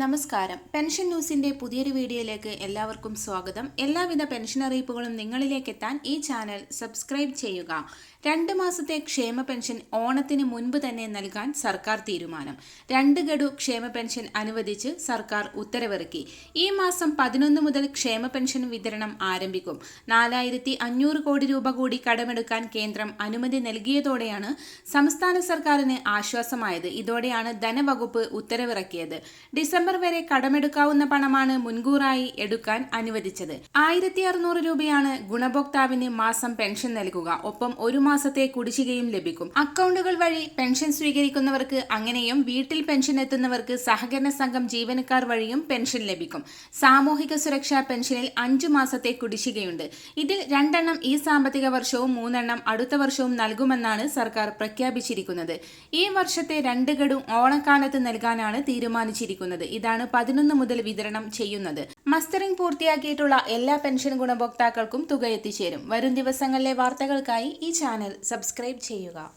നമസ്കാരം. പെൻഷൻ ന്യൂസിന്റെ പുതിയൊരു വീഡിയോയിലേക്ക് എല്ലാവർക്കും സ്വാഗതം. എല്ലാവിധ പെൻഷൻ അറിയിപ്പുകളും നിങ്ങളിലേക്ക് എത്താൻ ഈ ചാനൽ സബ്സ്ക്രൈബ് ചെയ്യുക. രണ്ട് മാസത്തെ ക്ഷേമ പെൻഷൻ ഓണത്തിന് മുൻപ് തന്നെ നൽകാൻ സർക്കാർ തീരുമാനം. രണ്ട് ഗഡു ക്ഷേമ പെൻഷൻ അനുവദിച്ച് സർക്കാർ ഉത്തരവിറക്കി. ഈ മാസം പതിനൊന്ന് മുതൽ ക്ഷേമ പെൻഷൻ വിതരണം ആരംഭിക്കും. നാലായിരത്തി അഞ്ഞൂറ് കോടി രൂപ കൂടി കടമെടുക്കാൻ കേന്ദ്രം അനുമതി നൽകിയതോടെയാണ് സംസ്ഥാന സർക്കാരിന് ആശ്വാസമായത്. ഇതോടെയാണ് ധനവകുപ്പ് ഉത്തരവിറക്കിയത്. ഡിസംബർ വരെ കടമെടുക്കാവുന്ന പണമാണ് മുൻകൂറായി എടുക്കാൻ അനുവദിച്ചത്. ആയിരത്തി അറുന്നൂറ് രൂപയാണ് ഗുണഭോക്താവിന് മാസം പെൻഷൻ നൽകുക. ഒപ്പം ഒരു മാസത്തെ കുടിശ്ശികയും ലഭിക്കും. അക്കൗണ്ടുകൾ വഴി പെൻഷൻ സ്വീകരിക്കുന്നവർക്ക് അങ്ങനെയും വീട്ടിൽ പെൻഷൻ എത്തുന്നവർക്ക് സഹകരണ സംഘം ജീവനക്കാർ വഴിയും പെൻഷൻ ലഭിക്കും. സാമൂഹിക സുരക്ഷാ പെൻഷനിൽ അഞ്ചു മാസത്തെ കുടിശ്ശികയുണ്ട്. ഇതിൽ രണ്ടെണ്ണം ഈ സാമ്പത്തിക വർഷവും മൂന്നെണ്ണം അടുത്ത വർഷവും നൽകുമെന്നാണ് സർക്കാർ പ്രഖ്യാപിച്ചിരിക്കുന്നത്. ഈ വർഷത്തെ രണ്ട് ഗഡും ഓണക്കാലത്ത് നൽകാനാണ് തീരുമാനിച്ചിരിക്കുന്നത്. ഇതാണ് പതിനൊന്ന് മുതൽ വിതരണം ചെയ്യുന്നത്. മസ്റ്ററിംഗ് പൂർത്തിയാക്കിയിട്ടുള്ള എല്ലാ പെൻഷൻ ഗുണഭോക്താക്കൾക്കും തുക എത്തിച്ചേരും. വരും ദിവസങ്ങളിലെ വാർത്തകൾക്കായി ഈ ചാനൽ സബ്സ്ക്രൈബ് ചെയ്യുക.